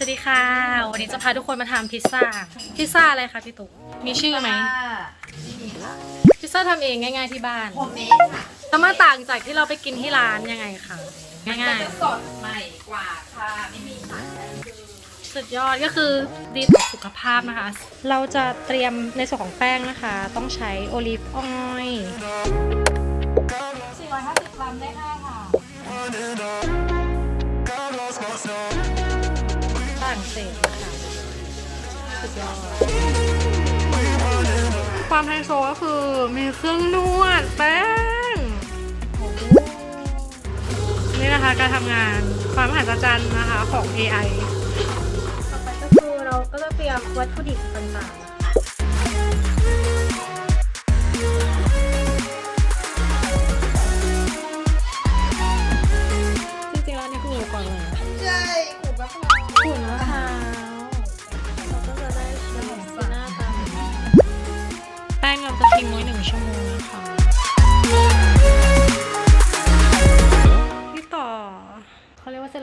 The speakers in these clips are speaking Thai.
วัสดีค่ะ วันนี้จะพาทุกคนมาทำพิซซ่า พิซซ่าอะไรคะพี่ตุ๊กมีชื่อไหมพิซซ่าทำเองง่าย ๆที่บ้านโฮมเมดค่ะแล้วมาต่างจากที่เราไปกินที่ร้านยังไงคะง่ายจะสดใหม่กว่าค่ะไม่มีสารๆสุดยอดก็คือดีต่อสุขภาพนะคะ เราจะเตรียมในส่วนของแป้งนะคะ ต้องใช้โอลิฟออยล์ ความไฮโซก็คือมีเครื่องนวดแป้ง นี่นะคะการทำงานความมหัศจรรย์นะคะของ AI ต่อไปก็คือเราก็จะเตรียมวัตถุดิบต่างๆ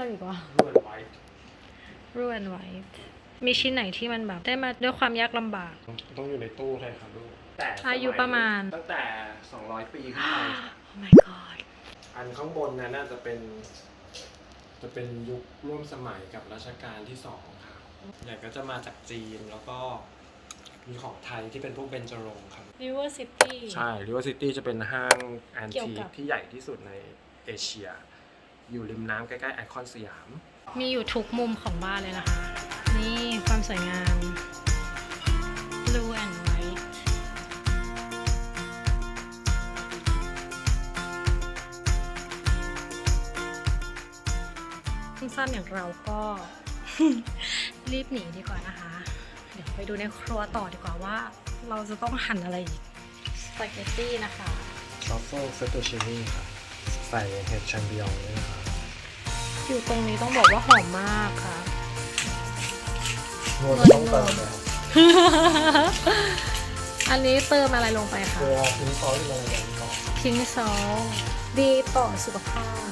เขาเรียกว่าเซรามิกวะรูแอนไวท์มีชิ้นไหนที่มันแบบได้มาด้วยความยากลำบาก ต้องอยู่ในตู้ใช่ครับลูกแต่อายุประมาณ ตั้งแต่ 200 ปีขึ้นไปครับ Oh my god อันข้างบนนั้นน่าจะเป็น จะเป็นยุคร่วมสมัยกับรัชกาลที่สองครับใหญ่ก็จะมาจากจีนแล้วก็มีของไทยที่เป็นพวกเบญจรงค์ครับ River City ใช่ River City จะเป็นห้างแอนเกี่ยวทีกับ ที่ใหญ่ที่สุดในเอเชีย อยู่ริมน้ำใกล้ๆไอคอนสยาม มีอยู่ทุกมุมของบ้านเลยนะคะ นี่ความสวยงาม Blue and White สั้นๆอย่างเราก็ รีบหนีดีกว่านะคะ เดี๋ยวไปดูในครัวต่อดีกว่าว่า เราจะต้องหั่นอะไรอีกสปาเกตตี้นะคะทรัฟเฟิลเฟตโตชินี่ครับ ใส่เห็ดแชมเปิญด้วยนะครับอยู่ตรงนี้ต้องบอกว่าหอมมากค่ะ นวดต้องเติมเลยครับอันนี้เติมอะไรลงไปคะเกลือทิ้งซอสลงไปก่อนพิงซอลดีต่อสุขภาพ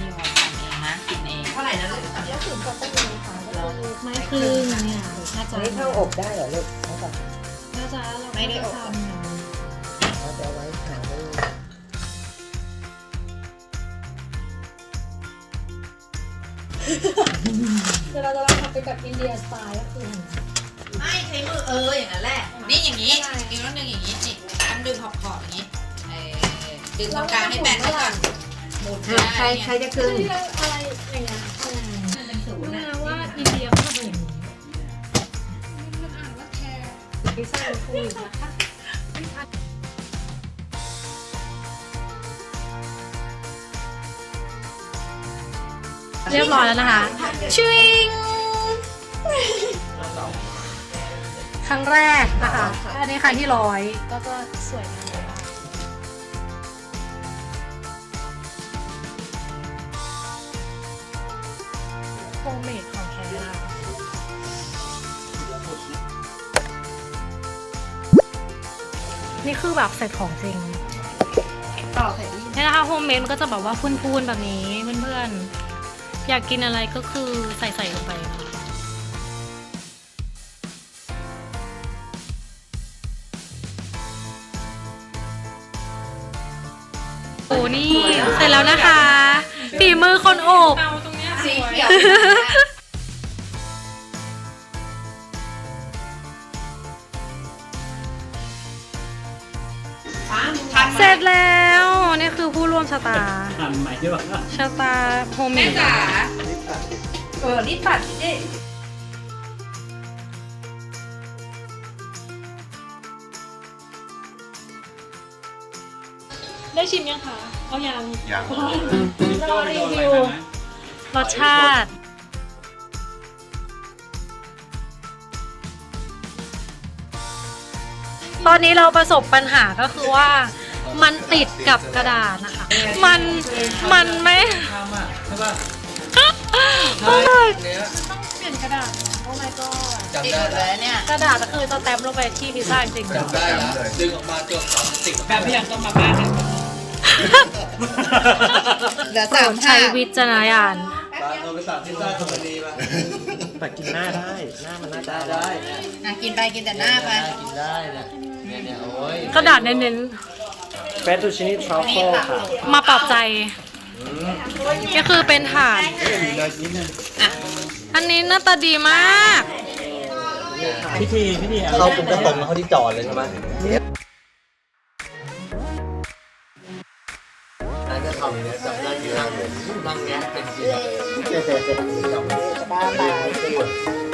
นี่เราทำเองนะกินเองเท่าไหร่นะลูกตอนนี้ถึงกับต้องมีค่ะไม่ครึ่งเนี่ยน่าจะไม่เข้าอบได้เหรอลูกเขาแบบน่าจะเราไม่ได้อบ เดี๋ยวเราจะลองทำเป็นแบบอินเดียสไตล์ก็คือไม่ใช้มือเอออย่างนั้นแหละนี่อย่างนี้กินแล้วหนึ่งอย่างนี้นี่ต้องดึงขอบขอบอย่างนี้เออดึงตรงกลางให้แบนไว้ก่อนหมุนใครใครจะครึ่งที่เราอะไรอย่างเงี้ยมันเป็นศูนรู้ย์นะว่าอินเดียเขาทำอย่างนี้มันอ่านว่าแคร์พิซซ่าฟูนะคะ เรียบร้อยแล้วนะคะชิงครั้งแรกนะคะอันนี้ครั้งที่ร้อยก็จะสวยงามมากโฮมเมดของแท้อะนี่คือแบบเสร็จของจริงต่อใส่ที่นี่นะคะโฮมเมดมันก็จะแบบว่าพูนๆแบบนี้เพื่อนๆ อยากกินอะไรก็คือใส่ๆลงไปโอ้นี่เสร็จแล้วนะคะฝีมือคนโอบสีเขียวเสร็จแล้ว นี่คือผู้ร่วมชะตา ทันไหมใช่ปะชะตาโฮมเมแม่ดจ๋าเออรีบปัดสิได้ชิมยังคะเอายัง ยัง รอรีวิว รสชาติ ตอนนี้เราประสบปัญหาก็คือว่า มันติดกับกระดาษนะคะ มัน มันไม่ทำอะใช่ปะโอ้ยเนี้ยต้องเปลี่ยนกระดาษ โอ้ my god จำติดได้หมดเลยเนี่ย กระดาษก็คือสแตมป์ลงไปที่พิซซ่าจริงๆจำได้แล้วดึงออกมาจนสองติดแบบพี่ยังต้องมาบ้านเหลือโปรสามดห้าใช้วิจารณญาณแป๊บปลาโทรไปสั่งพิซซ่าคอมพานีมาแต่กินหน้าได้ หน้ามันน่าจะได้อร่อยได้เนี่ยอะกินไปกินแต่หน้าไป กินได้เนี่ยเนี่ยเนี่ยโอ้ยกระดาษเน้น เฟตตูชินี่ทรัฟเฟิลค่ะๆมาปรับใจ ก็คือเป็นถาด อันนี้หน้าตาดีมาก พิธีพิธีเข้าปุ๊บก็ตรงมาเข้าที่จอดเลยใช่ไหมนั่นก็ทำอย่างนี้จับนั่งอยู่นั่งเลยนั่งแงะเป็นจริงบ้าตายนั่ง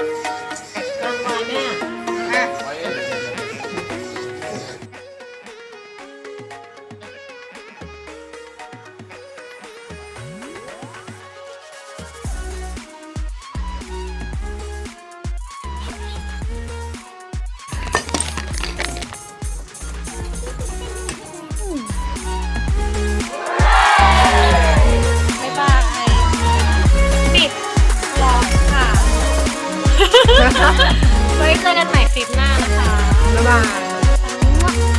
ไว้เจอกันใหม่คลิปหน้านะคะ บ๊ายบาย